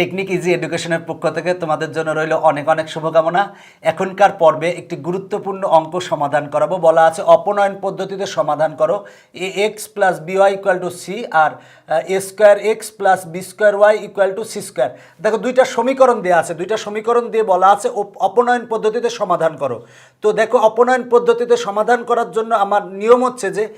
Technique easy এডুকেশনের পক্ষ থেকে তোমাদের জন্য রইল অনেক অনেক শুভকামনা। এখনকার পর্বে একটি গুরুত্বপূর্ণ অঙ্ক সমাধান করাবো। বলা আছে অপনয়ন পদ্ধতিতে সমাধান করো। A X plus B Y equal to C R A square X plus B square Y equal to C square দেখো, দুইটা সমীকরণ দেওয়া আছে। দুইটা সমীকরণ দিয়ে বলা আছে অপ- অপনয়ন পদ্ধতিতে সমাধান করো। তো দেখো, অপনয়ন পদ্ধতিতে সমাধান করার জন্য আমার নিয়ম হচ্ছে যে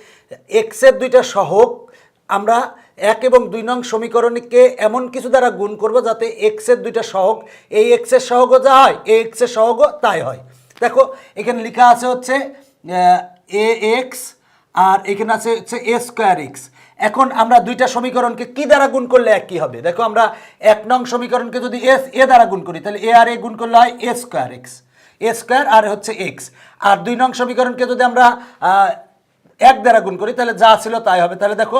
এক্সের দুইটা সহগ আমরা এক এবং দুই নং সমীকরণকে এমন কিছু দ্বারা গুণ করব যাতে এক্সের দুইটা সহগ, এই এক্সের সহগও যা হয় এ এক্সের সহগও তাই হয়। দেখো, এখানে লেখা আছে হচ্ছে এ এক্স আর এখানে আছে হচ্ছে এ স্কোয়ার এক্স এখন আমরা দুইটা সমীকরণকে কি দ্বারা গুণ করলে এক কি হবে? দেখো, আমরা এক নং সমীকরণকে যদি এস এ দ্বারা গুণ করি, তাহলে এ আর এ গুণ করলে হয় A square X A square আর হচ্ছে এক্স আর দুই নং সমীকরণকে যদি আমরা এক দ্বারা গুণ করি, তাহলে যা ছিল তাই হবে। তাহলে দেখো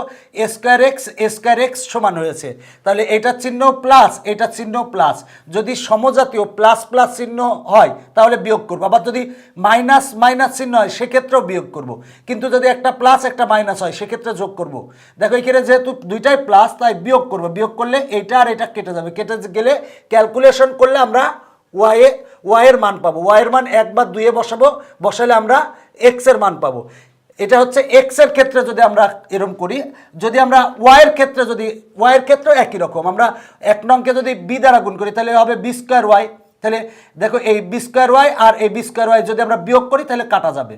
স্কোয়ার এক্স স্কোয়ার এক্স সমান হয়েছে। তাহলে এটা চিহ্ন প্লাস এটা চিহ্ন প্লাস যদি সমজাতীয় প্লাস প্লাস চিহ্ন হয়, তাহলে বিয়োগ করব। আবার যদি মাইনাস মাইনাস চিহ্ন হয়, সেক্ষেত্রেও বিয়োগ করব। কিন্তু যদি একটা প্লাস একটা মাইনাস হয়, সেক্ষেত্রে যোগ করব। দেখো, এখানে যেহেতু দুইটাই প্লাস তাই বিয়োগ করব। বিয়োগ করলে এইটা আর এটা কেটে যাবে। কেটে গেলে ক্যালকুলেশন করলে আমরা ওয়াইয়ে ওয়াইয়ের মান পাবো। ওয়াইয়ের মান এক বা দুইয়ে বসাবো। বসালে আমরা এক্সের মান পাবো। এটা হচ্ছে এক্সের ক্ষেত্রে যদি আমরা এরম করি, যদি আমরা ওয়াইয়ের ক্ষেত্রে যদি ওয়াইয়ের ক্ষেত্রেও একই রকম, আমরা এক নংকে যদি বি দ্বারা গুণ করি, তাহলে হবে বি স্কোয়ার ওয়াই তাহলে দেখো এই বি স্কোয়ার ওয়াই আর এই বি স্কোয়ার ওয়াই যদি আমরা বিয়োগ করি, তাহলে কাটা যাবে।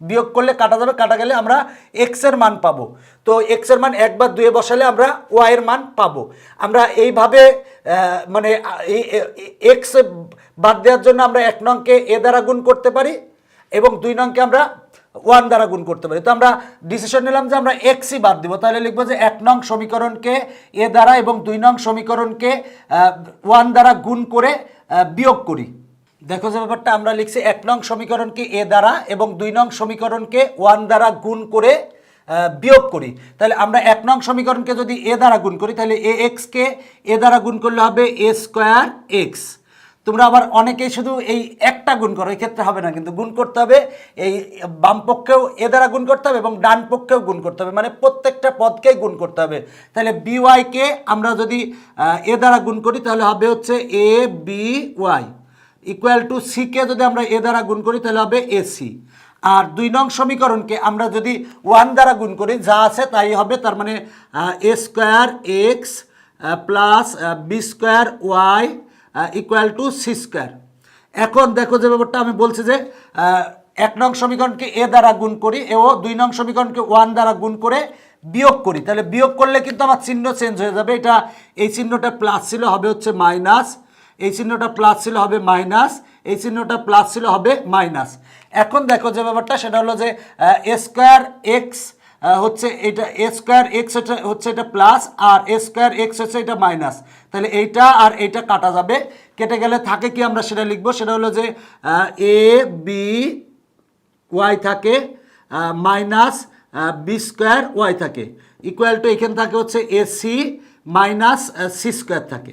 বিয়োগ করলে কাটা যাবে, কাটা গেলে আমরা এক্সের মান পাবো। তো এক্সের মান একবার দুয়ে বসালে আমরা ওয়াই এর মান পাবো। আমরা এইভাবে মানে এক্স বাদ দেওয়ার জন্য আমরা এক নংকে এ দ্বারা গুণ করতে পারি, এবং দুই নংকে আমরা ওয়ান দ্বারা গুণ করতে পারি। তো আমরা ডিসিশন নিলাম যে আমরা এক্সই বাদ দিব। তাহলে লিখব যে এক নং সমীকরণকে এ দ্বারা এবং দুই নং সমীকরণকে ওয়ান দ্বারা গুণ করে বিয়োগ করি। দেখো যে ব্যাপারটা, আমরা লিখছি এক নং সমীকরণকে এ দ্বারা এবং দুই নং সমীকরণকে ওয়ান দ্বারা গুণ করে বিয়োগ করি। তাহলে আমরা এক নং সমীকরণকে যদি এ দ্বারা গুণ করি, তাহলে এ এক্সকে এ দ্বারা গুণ করলে হবে এ স্কোয়ার এক্স তোমরা আবার অনেকেই শুধু এই একটা গুণ করো, এই ক্ষেত্রে হবে না, কিন্তু গুণ করতে হবে, এই বাম পক্ষেও এ দ্বারা গুণ করতে হবে এবং ডান পক্ষেও গুণ করতে হবে মানে প্রত্যেকটা পদকেই গুণ করতে হবে। তাহলে বি ওয়াইকে আমরা যদি এ দ্বারা গুণ করি, তাহলে হবে হচ্ছে A B Y equal to সিকে যদি আমরা এ দ্বারা গুণ করি, তাহলে হবে এসি আর দুই নং সমীকরণকে আমরা যদি ওয়ান দ্বারা গুণ করি, যা আছে তাই হবে, তার মানে A square X plus B square Y equal to C square এখন দেখো যে ব্যাপারটা আমি বলছি যে এক নং সমীকরণকে এ দ্বারা গুণ করি এও দুই নং সমীকরণকে ওয়ান দ্বারা গুণ করে বিয়োগ করি। তাহলে বিয়োগ করলে কিন্তু আমার চিহ্ন চেঞ্জ হয়ে যাবে। এটা এই চিহ্নটা প্লাস ছিল, হবে হচ্ছে মাইনাস এই চিহ্নটা প্লাস ছিল, হবে মাইনাস এই চিহ্নটা প্লাস ছিল, হবে মাইনাস এখন দেখো যে ব্যাপারটা, সেটা হলো যে এ স্কোয়ার এক্স হচ্ছে এটা এ স্কোয়ার এক্স হচ্ছে এটা প্লাস আর এ স্কোয়ার এক্স হচ্ছে এটা মাইনাস। তাহলে এইটা আর এইটা কাটা যাবে। কেটে গেলে থাকে কি আমরা সেটা লিখব? সেটা হলো যে এ, বি, ওয়াই থাকে মাইনাস বি স্কোয়ার, ওয়াই থাকে। ইকুয়াল টু এখানে থাকে হচ্ছে এসি মাইনাস সি স্কোয়ার থাকে।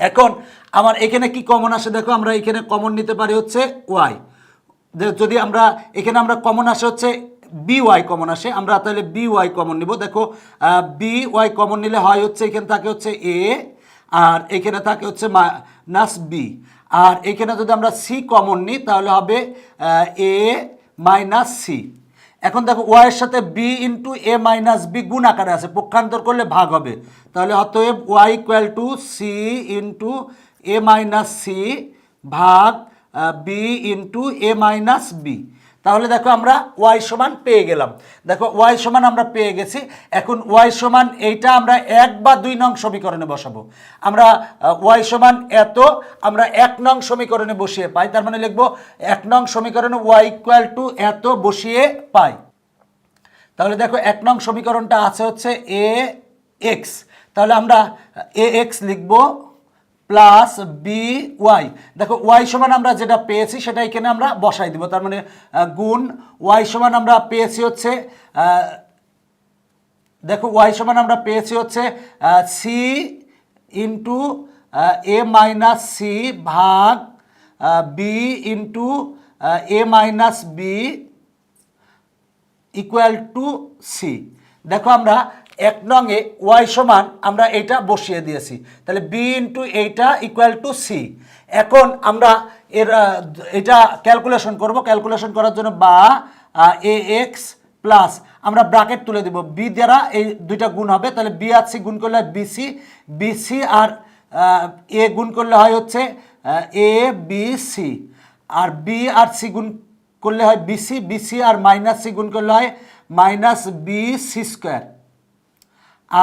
এখন আমার এখানে কি কমন আসে? দেখো আমরা এখানে কমন নিতে পারি হচ্ছে ওয়াই। যদি আমরা এখানে আমরা কমন আসে হচ্ছে বি ওয়াই কমন আসে। আমরা তাহলে বি ওয়াই কমন নিব। দেখো বি ওয়াই কমন নিলে হয় হচ্ছে, এখানে থাকে হচ্ছে এ আর এখানে থাকে হচ্ছে মাইনাস বি আর এখানে যদি আমরা সি কমন নিই, তাহলে হবে এ মাইনাস সি এখন দেখো ওয়াইয়ের সাথে B into A minus B গুণ আকারে আছে। পক্ষান্তর করলে ভাগ হবে। তাহলে অতএব Y equal to C into A minus C ভাগ B into A minus B তাহলে দেখো আমরা ওয়াই সমান পেয়ে গেলাম। দেখো ওয়াই সমান আমরা পেয়ে গেছি। এখন ওয়াই সমান এইটা আমরা এক বা দুই নং সমীকরণে বসাবো। আমরা ওয়াই সমান এত, আমরা এক নং সমীকরণে বসিয়ে পাই। তার মানে লিখব এক নং সমীকরণে ওয়াই ইকুয়াল টু এত বসিয়ে পাই। তাহলে দেখো এক নং সমীকরণটা আছে হচ্ছে এ এক্স তাহলে আমরা এ এক্স লিখব প্লাস বি ওয়াই দেখো ওয়াই সমান আমরা যেটা পেয়েছি সেটা এখানে আমরা বসাই দিব? তার মানে গুণ ওয়াই সমান আমরা পেয়েছি হচ্ছে দেখো ওয়াই সমান আমরা পেয়েছি হচ্ছে C into A minus C ভাগ B into A minus B equal to C দেখো আমরা এক নংয়ে ওয়াই সমান আমরা এটা বসিয়ে দিয়েছি। তাহলে বি ইন্টু এইটা ইকুয়াল টু সি এখন আমরা এর এটা ক্যালকুলেশন করব। ক্যালকুলেশন করার জন্য বা এ এক্স প্লাস আমরা ব্রাকেট তুলে দেব। বি দ্বারা এই দুইটা গুণ হবে। তাহলে বি আর সি গুণ করলে হয় বিসি বিসি আর এ গুণ করলে হয় হচ্ছে এ বি সি আর বি আর সি গুণ করলে হয় বিসি বিসি আর মাইনাস সি গুণ করলে হয় মাইনাস বি সি স্কোয়ার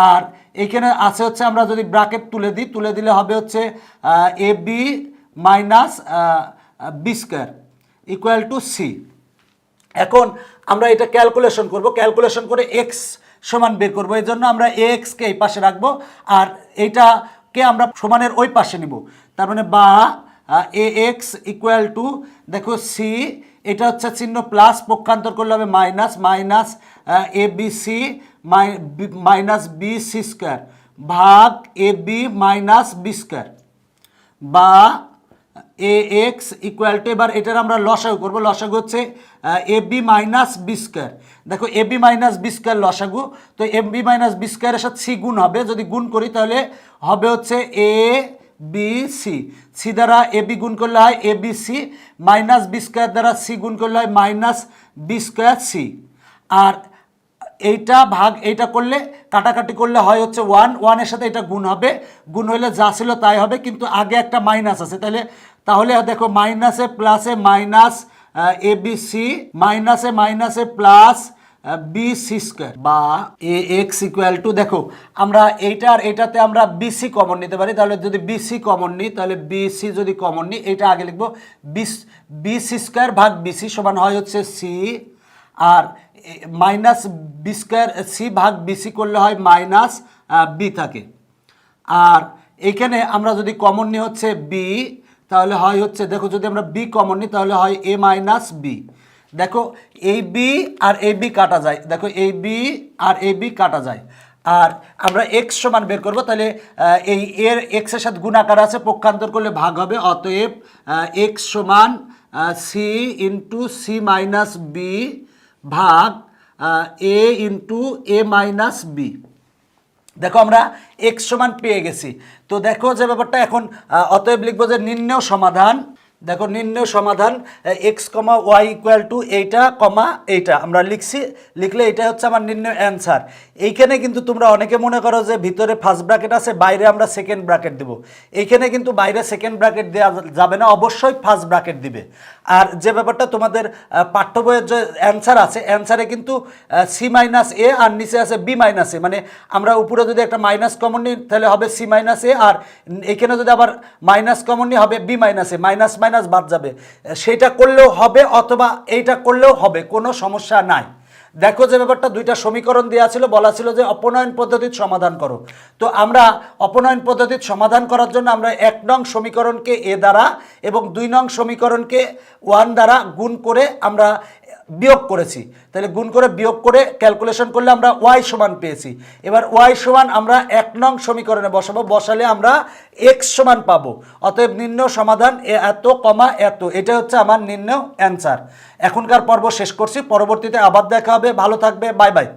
আর এখানে আছে হচ্ছে আমরা যদি ব্রাকেট তুলে দিই, তুলে দিলে হবে হচ্ছে A B minus B square equal to C. এখন আমরা এটা ক্যালকুলেশন করব, ক্যালকুলেশন করে এক্স সমান বের করব এই জন্য আমরা এ এক্সকে এই পাশে রাখব, আর এইটাকে আমরা সমানের ওই পাশে নিব। তার মানে বা এ এক্স ইকুয়াল টু, দেখো সি এটা হচ্ছে চিহ্ন প্লাস পক্ষান্তর করলে হবে minus minus A B C minus B C square. ভাগ A B minus B square. বা এ এক্স ইকুয়াল টু এবার এটার আমরা লসাগু করব। লসাগু হচ্ছে A B minus B square. দেখো, A B minus B square লসাগু। তো এ বি মাইনাস বি স্কোয়ারের সাথে সি গুণ হবে। যদি গুণ করি, তাহলে হবে হচ্ছে এ বি সি। সি দ্বারা এ বি গুণ করলে হয় A B C. Minus B square দ্বারা সি গুণ করলে হয় মাইনাস বি স্কোয়ার সি। আর এইটা ভাগ, এইটা করলে, কাটাকাটি করলে হয় হচ্ছে ওয়ান ওয়ানের সাথে এটা গুণ হবে। গুণ হলে যা ছিল তাই হবে, কিন্তু আগে একটা মাইনাস আছে। তাহলে তাহলে দেখো মাইনাসে প্লাসে মাইনাস এ বি সি মাইনাসে মাইনাসে প্লাস বি সি স্কোয়ার বা এ এক্স ইকুয়াল টু দেখো, আমরা এইটা আর এটাতে আমরা বিসি কমন নিতে পারি। তাহলে যদি বিসি কমন নিই, তাহলে বিসি যদি কমন নিই এটা আগে লিখব। বিস বিসি স্কোয়ার ভাগ বিসি সমান হয় হচ্ছে সি আর মাইনাস বি স্কোয়ার, সি ভাগ বিসি করলে হয় মাইনাস বি থাকে। আর এইখানে আমরা যদি কমন নিই হচ্ছে বি তাহলে হয় হচ্ছে, দেখো যদি আমরা বি কমন নিই, তাহলে হয় এ মাইনাস বি দেখো, এই বি আর এই বি কাটা যায়। দেখো, এই বি আর এই বি কাটা যায়। আর আমরা এক্স সমান বের করব, তাহলে এই এর এক্সের সাথে গুণাকার আছে, পক্ষান্তর করলে ভাগ হবে, অতএব এক্স সমান C into C minus B ভাগ A into A minus B দেখো আমরা এক্স সমান পেয়ে গেছি। তো দেখো যে ব্যাপারটা এখন অতএব লিখব যে নিম্নেও সমাধান দেখো, নির্ণয় সমাধান X comma Y equal to এইটা কমা এইটা। আমরা লিখছি, লিখলে এটা হচ্ছে আমার নির্ণয় অ্যান্সার এইখানে কিন্তু তোমরা অনেকে মনে করো যে ভিতরে ফার্স্ট ব্র্যাকেট আছে, বাইরে আমরা সেকেন্ড ব্র্যাকেট দেবো। এইখানে কিন্তু বাইরে সেকেন্ড ব্র্যাকেট দেওয়া যাবে না, অবশ্যই ফার্স্ট ব্র্যাকেট দিবে। আর যে ব্যাপারটা তোমাদের পাঠ্য বইয়ের যে অ্যান্সার আছে অ্যান্সারে কিন্তু সি মাইনাস এ আর নিচে আছে বি মাইনাস এ মানে আমরা উপরে যদি একটা মাইনাস কমন নিই, তাহলে হবে সি মাইনাস এ আর এখানে যদি আবার মাইনাস কমন নিই, হবে B minus A minus minus বাদ যাবে। সেটা করলেও হবে অথবা এইটা করলেও হবে, কোনো সমস্যা নাই। দেখো যে ব্যাপারটা দুইটা সমীকরণ দেওয়া ছিল, বলা ছিল যে অপনয়ন পদ্ধতির সমাধান করো। তো আমরা অপনয়ন পদ্ধতির সমাধান করার জন্য আমরা এক নং সমীকরণকে এ দ্বারা এবং দুই নং সমীকরণকে ওয়ান দ্বারা গুণ করে আমরা বিয়োগ করেছি। তাহলে গুণ করে বিয়োগ করে ক্যালকুলেশন করলে আমরা ওয়াই সমান পেয়েছি। এবার ওয়াই সমান আমরা এক নং সমীকরণে বসাবো, বসালে আমরা এক্স সমান পাবো। অতএব নিম্ন সমাধান এত কমা এত এটা হচ্ছে আমার নিম্ন অ্যান্সার এখনকার পর্ব শেষ করছি, পরবর্তীতে আবার দেখা হবে। ভালো থাকবে বাই বাই